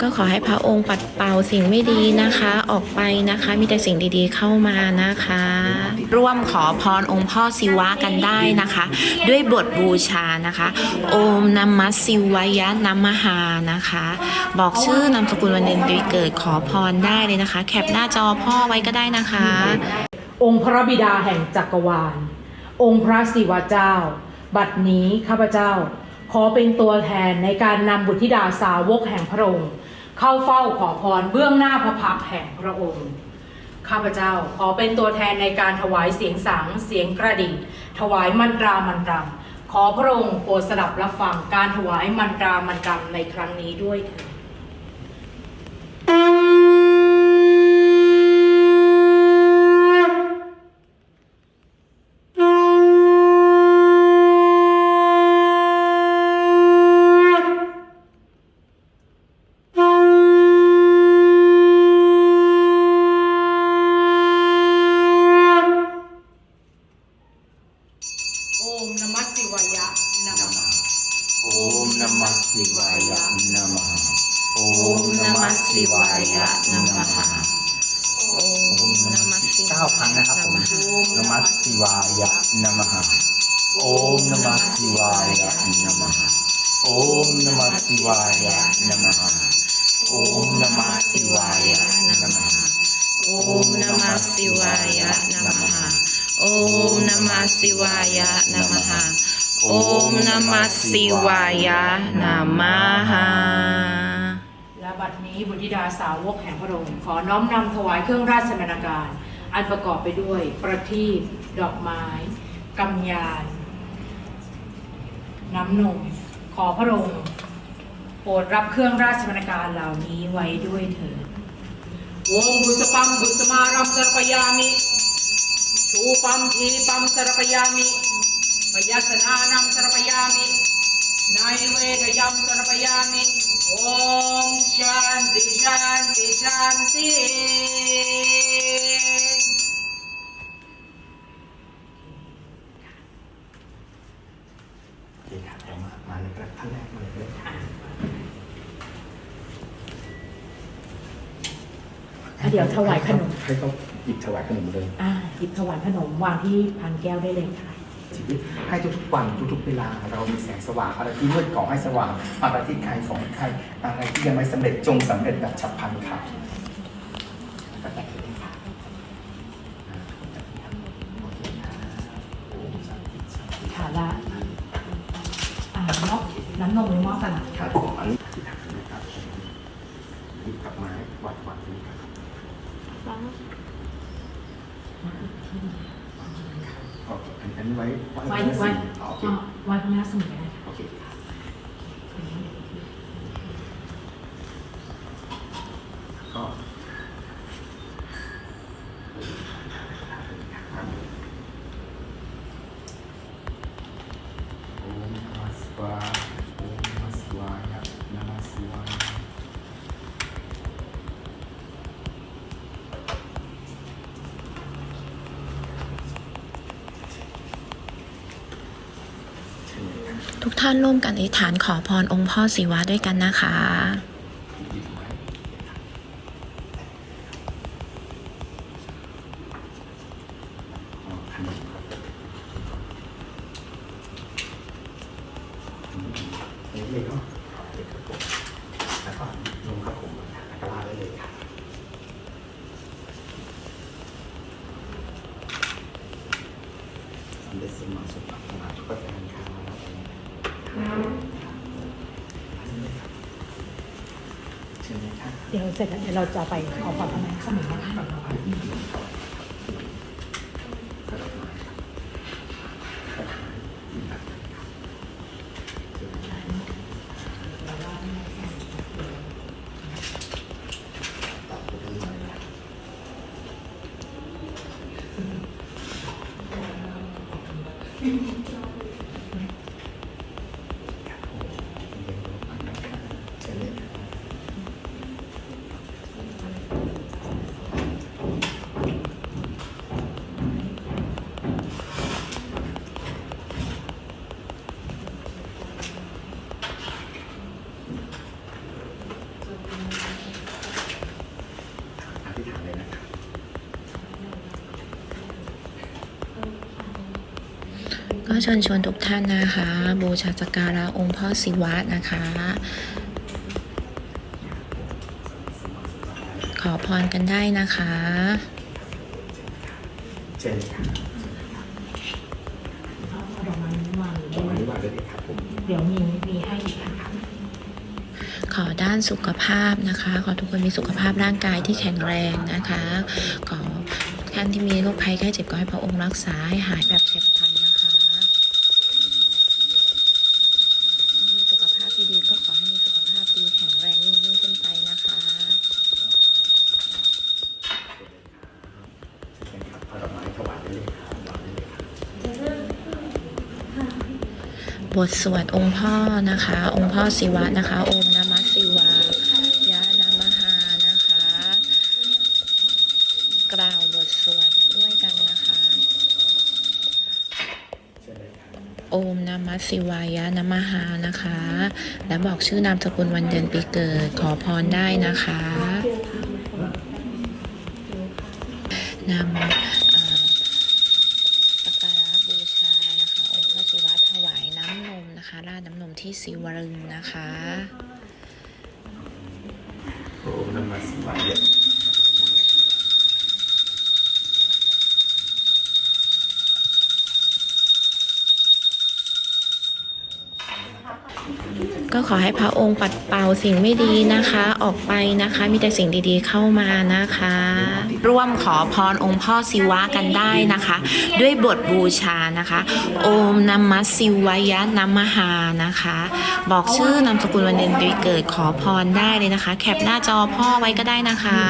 ก็ขอให้พระองค์ปัดเป่าสิ่งไม่ดีนะคะ ออกไปนะคะ มีแต่สิ่งดีๆเข้ามานะคะ ร่วมขอพรองค์พ่อศิวะกันได้นะคะ ด้วยบทบูชานะคะ โอมนัมมัสสิวยะนัมมหานะคะ บอกชื่อนามสกุลวันเดือนปีเกิดขอพรได้เลยนะคะ แคปหน้าจอพ่อไว้ก็ได้นะคะ องค์พระบิดาแห่งจักรวาล องค์พระศิวะเจ้า บัดนี้ข้าพเจ้า ขอเป็นตัวแทนในการนำบุตรธิดาสาวกแห่งพระองค์ เข้าเฝ้าขอพรเบื้องหน้าพระพักแห่งพระองค์ ข้าพเจ้าขอเป็นตัวแทนในการถวายเสียงสังเสียงกระดิ่ง ถวายมันตรามันตรำขอพระองค์โปรดสดับรับฟังการถวายมันตรามันตรำในครั้งนี้ด้วยเถิด โอมนมัสสิวายะนะมะโอโอมนมัสสิวายะนัมมหาโอมนมัสสิเก้าครั้งนะครับผมนมัสสิวายะนะมะโอมนมัสสิวายะนะมะโอมนมัสสิวายะนะมะโอมนมัสสิวายะนะมะโอมนมัสสิวายะนัมมหาโอมนมัสสิวายะนัมมหา โอมนมัสสิวายะนัมมหาและบัดนี้บุตรธิดาสาวกแห่งพระองค์ขอน้อมนำถวายเครื่องราชบรรณาการ อันประกอบไปด้วยประทีปดอกไม้กำยาน น้ำนม ขอพระองค์โปรดรับเครื่องราชบรรณาการเหล่านี้ไว้ด้วยเถิดวงบุษปัมบุษมารัมสรปยามิชูปัมทีปัมสรปยามิ ปยัสนานัมสรปยามินายเวทยมสรปยามิโอมชันติชันติชันติโอเคครับเดี๋ยวมามาเลยครับท่านแรกมาเลยอะเดี๋ยวถวายขนมให้เขาหยิบถวายขนมเลยอ่าหยิบถวายขนมวางที่พันแก้วได้เลยค่ะ ชีวิตให้ทุกๆวันทุกๆเวลาเรามีแสงสว่างอะไรที่มืดขอให้สว่างอะไรที่ใครของใครอะไรที่ยังไม่สำเร็จจงสำเร็จแบบฉับพลันครับก็แต่เลยค่ะอ่าโอเคครับโอ้สาธุสาธุค่ะและอ่ามอบน้ำนมหรือมอบกันครับผมอันนี้ที่ถักนะครับหยิบกับไม้วัดวัดนี้ครับ โอเคอันอันนี้ไว้ ไว้ ไว้ ไว้ โอเค อ่าไว้ข้างหน้าสมุดก็ได้ค่ะ โอเค ทุกท่านร่วมกันอธิษฐานขอพรองค์พ่อศิวะด้วยกันนะคะเด็กเนาะเอาเด็กครับผมแล้วก็ลงครับผมอัตราได้เลยครับสำเร็จสมหวังสมปรารถนาทุกประการครับ เดี๋ยวเสร็จแล้วเดี๋ยวเราจะไปขอความทนายข้าวหมูนะคะ嗯。 ก็เชิญชวนทุกท่านนะคะ บูชาสักการะองค์พ่อศิวะนะคะ ขอพรกันได้นะคะเชิญค่ะเอาดอกไม้นี้วางอยู่ขอด้วยอนุญาตเลยครับผมเดี๋ยวมีมีให้อีกนะคะขอด้านสุขภาพนะคะ ขอทุกคนมีสุขภาพร่างกายที่แข็งแรงนะคะ ขอท่านที่มีโรคภัยไข้เจ็บก็ให้พระองค์รักษาให้หายแบบเฉียบพลันนะคะถ้ามีสุขภาพที่ดีก็ขอให้มีสุขภาพดีแข็งแรงยิ่งยิ่งขึ้นไปนะคะ เชิญครับเอาดอกไม้ถวายได้เลยครับวางได้เลยครับ บทสวดองค์พ่อนะคะ องค์พ่อศิวะนะคะโอมนามัสศิวายะนามหานะคะ กล่าวบทสวดด้วยกันนะคะเชิญเลยครับโอมนามัสศิวายะนามหานะคะ และบอกชื่อนามสกุลวันเดือนปีเกิดขอพรได้นะคะนำเอ่อสักการะบูชานะคะ องค์พระศิวะถวายน้ำ นะคะราดน้ำนมที่สีวรึงนะคะ โอ้น้ำมันสบายะ ก็ขอให้พระองค์ปัดเป่าสิ่งไม่ดีนะคะ ออกไปนะคะ มีแต่สิ่งดีๆเข้ามานะคะ ร่วมขอพรองค์พ่อศิวะกันได้นะคะ ด้วยบทบูชานะคะ โอมนามัสศิวยะนัมหานะคะ บอกชื่อนามสกุลวันเดือนปีเกิดขอพรได้เลยนะคะ แคปหน้าจอพ่อไว้ก็ได้นะคะ